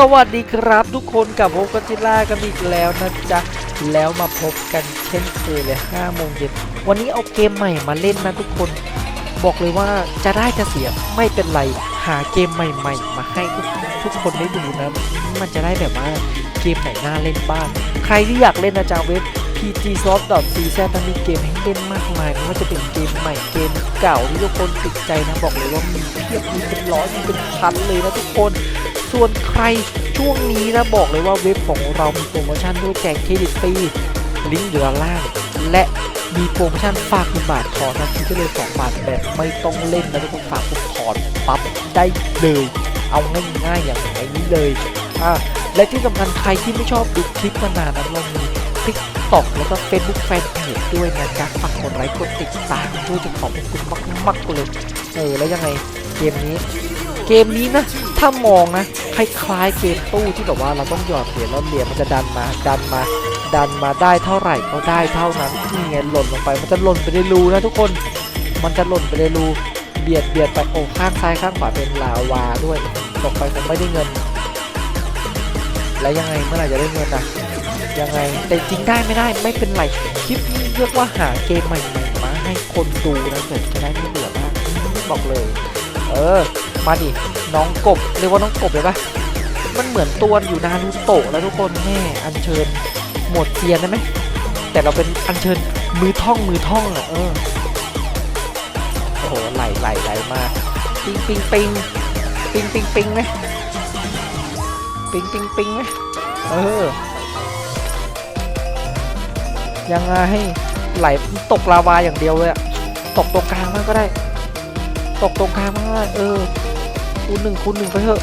สวัสดีครับทุกคนกับโฮกัจิล่ากันอีกแล้วนะจ๊ะ แล้วมาพบกันเช่นเคยเลย5โมงเย็นวันนี้เอาเกมใหม่มาเล่นนะทุกคน บอกเลยว่าจะได้จะเสียไม่เป็นไร หาเกมใหม่ ๆ มาให้ทุกทุกคนได้ดูนะ มันจะได้แบบว่าเกมไหนน่าเล่นบ้าง ใครที่อยากเล่นนะจ๊ะเว็บ pgsoft.cz มันมีเกมให้เล่นมากมายไม่ว่าจะเป็นเกมใหม่เกมเก่าที่ทุกคนติดใจนะบอกเลยว่ามีเทียบมีเป็นร้อยมีเป็นพันเลยนะทุกคน ส่วนใครช่วงนี้นะบอกเลยว่าเว็บของเรามีโปรโมชั่นด้วยแจกเครดิตฟรีลิงก์อยู่ด้านล่าง และมีโปรโมชั่นฝากหนึ่งบาทถอนนที่ได้เลยสองบาทแบบไม่ต้องเล่นนะทุกคนฝากปุ๊บถอนปั๊บได้เลยเอาง่ายๆอย่างไรนี้เลยอ่าและที่สำคัญใครที่ไม่ชอบดูคลิปนานๆนะเรามีทิกตอกแล้วก็ Facebook แฟนเพจด้วยนะจ๊ะฝากกดไลค์กดติดตามด้วยจะขอบคุณมากๆเลยเออแล้วยังไงเกมนี้ เกมนี้นะ ถ้ามองนะคล้ายๆเกมตู้ที่แบบว่าเราต้องหยอดเหรียญแล้วเหรียญมันจะดันมาดันมาดันมาได้เท่าไหร่ก็ได้เท่านั้นนี่ไงหล่นลงไปมันจะหล่นไปในรูนะทุกคน มันจะหล่นไปในรูเบียดเบียดไปโอ้ข้างซ้ายข้างขวาเป็นลาวาด้วยตกไปคงไม่ได้เงิน แล้วยังไงเมื่อไหร่จะได้เงินอะยังไงแต่จริงได้ไม่ได้ไม่เป็นไรคลิปนี้เรียกว่าหาเกมใหม่ๆมาให้คนดูนะเดี๋ยวจะได้ไม่เบื่อบ้างบอกเลย เออ มาดิ น้องกบ เรียกว่าน้องกบเลยปะมันเหมือนตัวอยู่นารูโตะแล้วทุกคนแม่อัญเชิญหมดเซียนได้ไหม แต่เราเป็นอัญเชิญมือท่องมือท่องอะเออ โอ้โหไหลไหลไหลมาปิงปิงปิงปิงปิงปิงไหมปิงปิงปิงไหมเออ ยังไงให้ไหลตกลาวาอย่างเดียวเลยอะตกตรงกลางมันก็ได้ ตกตรงกลางมันก็ได้ เออ คูณหนึ่งคูณหนึ่งไปเถอะ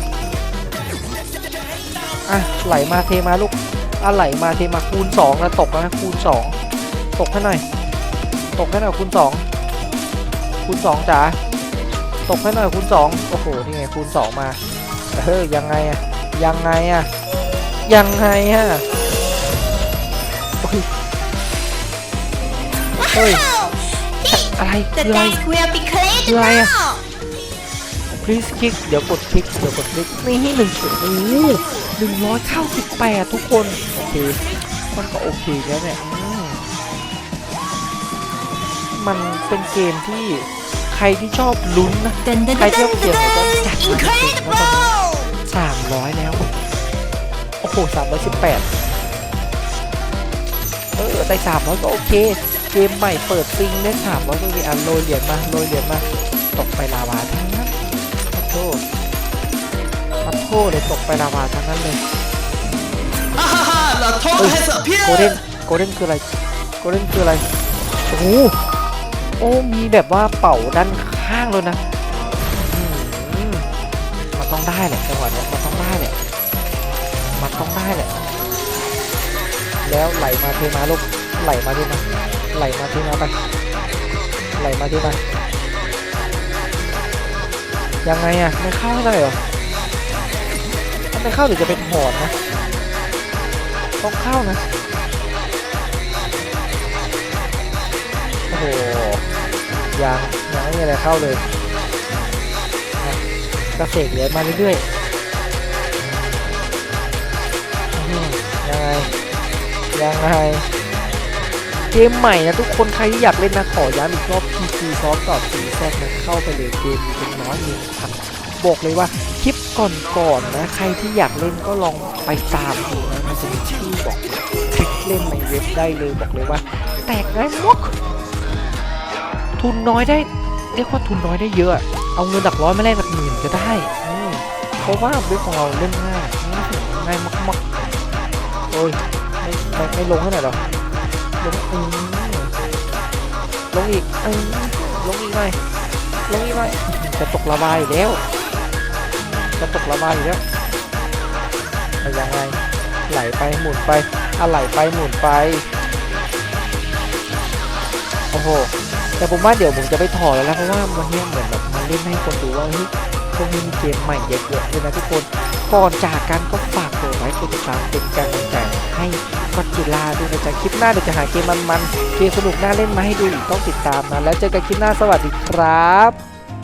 อะไหลมาเทมาลูกอะไหลมาเทมาคูณสองแล้วตกแล้วนะคูณสองตกให้หน่อยตกให้หน่อยคูณสองคูณสองจ๋าตกให้หน่อยคูณสองโอ้โหนี่ไงคูณสองมาเออยังไงอะยังไงอะยังไงอะโอ้ยเฮ้ยอะไร The คืออะไร deck will be cleared Who are you? now. Please click เดี๋ยวกดคลิกเดี๋ยวกดคลิกนี่หนึ่งโอ้โหหนึ่งร้อยเก้าสิบแปดทุกคนโอเคมันก็โอเคแล้วเนี่ยอืมมันเป็นเกมที่ใครที่ชอบลุ้นนะ Dun, dun, ใคร dun, ที่ชอบ dun, เสี่ยงเนี่ยก็ dun. จัดมาเก่งๆว่าตอนนี้ Incredible! สามร้อยแล้ว โอ้โหสามร้อยสิบแปดเออได้สามร้อยก็โอเค เกมใหม่เปิดซิงเล่นสามร้อยก็โอเคอะโรยเหรียญมาโรยเหรียญมา ตกไปลาวาทั้งนั้นขอ โทษขอโทษเลยตกไปลาวาทั้งนั้นเลย The toad Ui, has โกลเด้น appeared! โกลเด้นคืออะไรโกลเด้นคืออะไรโอ้โหโอ้มีแบบว่าเป่าด้านข้างเลยนะอืมมันต้องได้แหละจังหวะเนี้ยมันต้องได้แหละมันต้องได้แหละแล้วไหลมาเทมาลูกไหลมาเทมาไหลมาเทมาไปไหลมาเทมา ยังไงอะไม่เข้าให้ได้เหรอถ้าไม่เข้าเดี๋ยวจะเป็นถอนนะ ต้องเข้านะ โอ้โห ยังยังไม่มีอะไรเข้าเลยกระเสกเหรียญมาเรื่อยๆยังไง ยังไง เกมใหม่นะทุกคนใครที่อยากเล่นนะขอย้ำอีกรอบ PC Soft ต่อสีแซกนะเข้าไปเลยเกมมีเป็นน้อยมีพันบอกเลยว่าคลิปก่อนๆนะใครที่อยากเล่นก็ลองไปตามดูนะมันจะมีชื่อบอกคลิกเล่นในเว็บได้เลยบอกเลยว่า แตกได้มกทุนน้อยได้เรียกว่าทุนน้อยได้เยอะ เอาเงินหลักร้อยมาแลกหลักหมื่นก็ได้เพราะว่าเว็บของเราเล่นง่ายง่ายมากๆโอ้ยไม่ไม่ลงให้หน่อยหรอ ลงอืมลงอีกอืมลงอีกหน่อยลงอีกหน่อยจะตกระบายแล้ว จะตกระบายแล้วเอายังไงไหลไปหมุนไปอะไหลไปหมุนไปโอ้โหแต่ผมว่าเดี๋ยวผมจะไปถอดแล้วนะเพราะว่าวันเนี้เหมือนแบบมันเล่นให้คนดูว่าเฮ้ยพวกนี้มีเกมใหม่เยอะเลยนะทุกคนก่อนจากกันก็ฝากกดไลค์กดติดตามเป็นกำลังใจให้ ก็จิลาด้วยนะจ๊ะคลิปหน้าเดี๋ยวจะหาเกมมันๆเกมสนุกน่าเล่นมาให้ดูอีกต้องติดตามนะแล้วเจอกันคลิปหน้าสวัสดีครับ